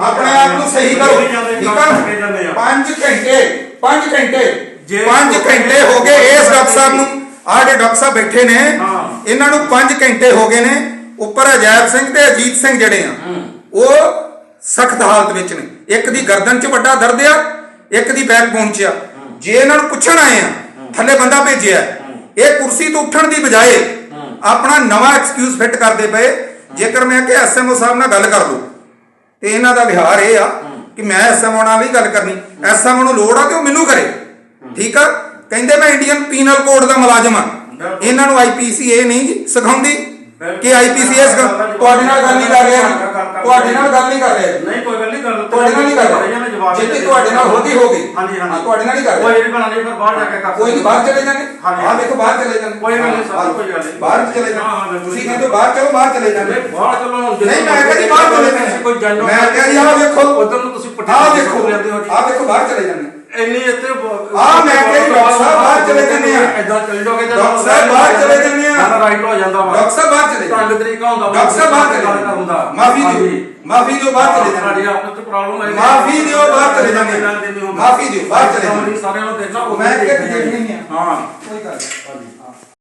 ਆਪਣੇ ਆਪ ਨੂੰ ਸਹੀ ਕਰੋ। ਠੀਕ ਆ 5 ਘੰਟੇ 5 ਘੰਟੇ ਜੇ 5 ਘੰਟੇ ਹੋ ਗਏ ਇਸ ਡਾਕਟਰ ਸਾਹਿਬ ਨੂੰ। ਜਿਹੜੇ ਡਾਕਟਰ ਸਾਹਿਬ ਬੈਠੇ ਨੇ। ਇਹਨਾਂ ਨੂੰ 5 ਘੰਟੇ ਹੋ ਗਏ ਨੇ। ਉੱਪਰ ਅਜੈਬ ਸਿੰਘ ਤੇ ਅਜੀਤ ਸਿੰਘ ਜਿਹੜੇ ਆ ਉਹ ਸਖਤ ਹਾਲਤ ਵਿੱਚ ਨੇ। ਇੱਕ ਦੀ ਗਰਦਨ 'ਚ ਵੱਡਾ ਦਰਦ ਆ ਇੱਕ ਦੀ ਬੈਕ ਬੋਨ 'ਚ ਆ। ਜੇ ਇਹਨਾਂ ਨੂੰ ਪੁੱਛਣ ਆਏ ਆ ਥੱਲੇ ਬੰਦਾ ਭੇਜਿਆ। ਇਹ ਕੁਰਸੀ ਤੋਂ ਉੱਠਣ ਦੀ ਬਜਾਏ ਆਪਣਾ ਨਵਾਂ ਐਕਸਕਿਊਜ਼ ਫਿੱਟ ਕਰਦੇ ਪਏ। ਜੇਕਰ ਮੈਂ ਕਿ ਐਸਐਮਓ ਸਾਹਿਬ ਨਾਲ ਗੱਲ ਕਰ ਲੂ ਤੇ ਇਹਨਾਂ ਦਾ ਵਿਹਾਰ ਇਹ ਆ ਕਿ ਮੈਂ ਐਸਐਮਓ ਨਾਲ ਨਹੀਂ ਗੱਲ ਕਰਨੀ। ਐਸਐਮਓ ਨੂੰ ਲੋੜ ਆ ਕਿ ਉਹ ਮੈਨੂੰ ਕਰੇ। ਠੀਕ ਆ? ਕਹਿੰਦੇ ਮੈਂ ਇੰਡੀਅਨ ਪੀਨਲ ਕੋਡ ਦਾ ਮੁਲਾਜ਼ਮ ਆ। ਇਹਨਾਂ ਨੂੰ ਆਈਪੀਸੀ ਇਹ ਨਹੀਂ ਸਿਖਾਉਂਦੀ। ਕਿ ਆਈਪੀਸੀ ਇਸ ਤੁਹਾਡੇ ਨਾਲ ਗੱਲ ਨਹੀਂ ਕਰ ਰਿਹਾ। ਤੁਹਾਡੇ ਨਾਲ ਗੱਲ ਨਹੀਂ ਕਰ ਰਿਹਾ। ਨਹੀਂ ਕੋਈ ਗੱਲ ਨਹੀਂ ਕਰ ਤੁਹਾਡੇ ਨਾਲ ਨਹੀਂ ਕਰ ਰਿਹਾ। ਜਿੱਤੇ ਤੁਹਾਡੇ ਨਾਲ ਹੋ ਗਈ ਹੋ ਗਈ ਹਾਂਜੀ। ਹਾਂ, ਤੁਹਾਡੇ ਨਾਲ ਨਹੀਂ ਕਰ ਕੋਈ ਨਹੀਂ ਬਣਾ ਨਹੀਂ ਫਿਰ ਬਾਹਰ ਜਾ ਕੇ ਕਰ ਕੋਈ ਨਹੀਂ ਬਾਹਰ ਚਲੇ ਜਾਣੇ ਹਾਂਜੀ। ਆਹ ਦੇਖੋ ਬਾਹਰ ਚਲੇ ਜਾਣੇ ਕੋਈ ਗੱਲ ਨਹੀਂ ਸਰ, ਕੋਈ ਗੱਲ ਨਹੀਂ। ਬਾਹਰ ਚਲੇ ਹਾਂ, ਹਾਂ, ਜਾਣੇ। ਤੁਸੀਂ ਕਹਿੰਦੇ ਹੋ ਬਾਹਰ ਚਲੋ ਬਾਹਰ ਚਲੇ ਜਾਣੇ ਬਾਹਰ ਚਲੋ ਨਹੀਂ ਮੈਂ ਕਹਿੰਦੀ ਬਾਹਰ ਚਲੇ ਕੋਈ ਜਾਨੋ ਮੈਂ ਕਿਹਾ ਜੀ ਆਹ ਦੇਖੋ। ਉਧਰ ਨੂੰ ਤੁਸੀਂ ਆਹ ਦੇਖੋ ਲੈਂਦੇ ਹੋ ਜੀ। ਆਹ ਦੇਖੋ ਬਾਹਰ ਚਲੇ ਜਾਣੇ ਇੰਨੀ ਇੱਥੇ ਆਹ ਮੈਂ ਕਿਹਾ ਜੀ ਡਾਕਟਰ ਸਾਹਿਬ ਬਾਹਰ ਚਲੇ ਜਾਂਦੇ ਆ। ਇਦਾਂ ਚਲੇ ਜਾਓਗੇ ਤੇ ਡਾਕਟਰ ਸਾਹਿਬ ਬਾਹਰ ਚਲੇ ਜਾਂਦੇ ਆ। ਸਾਡਾ ਰਾਈਟ ਹੋ ਜਾਂਦਾ ਵਾ। ਡਾਕਟਰ ਸਾਹਿਬ ਬਾਹਰ ਚਲੇ ਜਾਣੇ ਤਰੀਕਾ ਹੁੰਦਾ। ਡਾਕਟਰ ਸਾਹਿਬ ਬਾਹਰ ਚਲੇ ਜਾਣੇ ਹੁੰਦਾ। ਮਾਫੀ ਦਿਓ। ਮਾਫੀ ਦਿਓ ਬਾਹਰ ਚਲੇ ਸਾਡੀ ਜਾਣੇ ਆਪਸ ਚ ਪ੍ਰੋਬਲਮ ਹੈ। ਮਾਫੀ ਦਿਓ ਬਾਹਰ ਚਲੇ ਜਾਣੇ ਮਾਫੀ ਦਿਓ ਬਾਹਰ ਚਲੇ ਜਾਣੇ ਸਾਰਿਆਂ ਨੂੰ ਦੇਖਣਾ ਮੈਂ ਕਿਹਾ ਕਿ ਦੇਖਣੀ ਆ। ਹਾਂ। ਕੋਈ ਗੱਲ ਨਹੀਂ।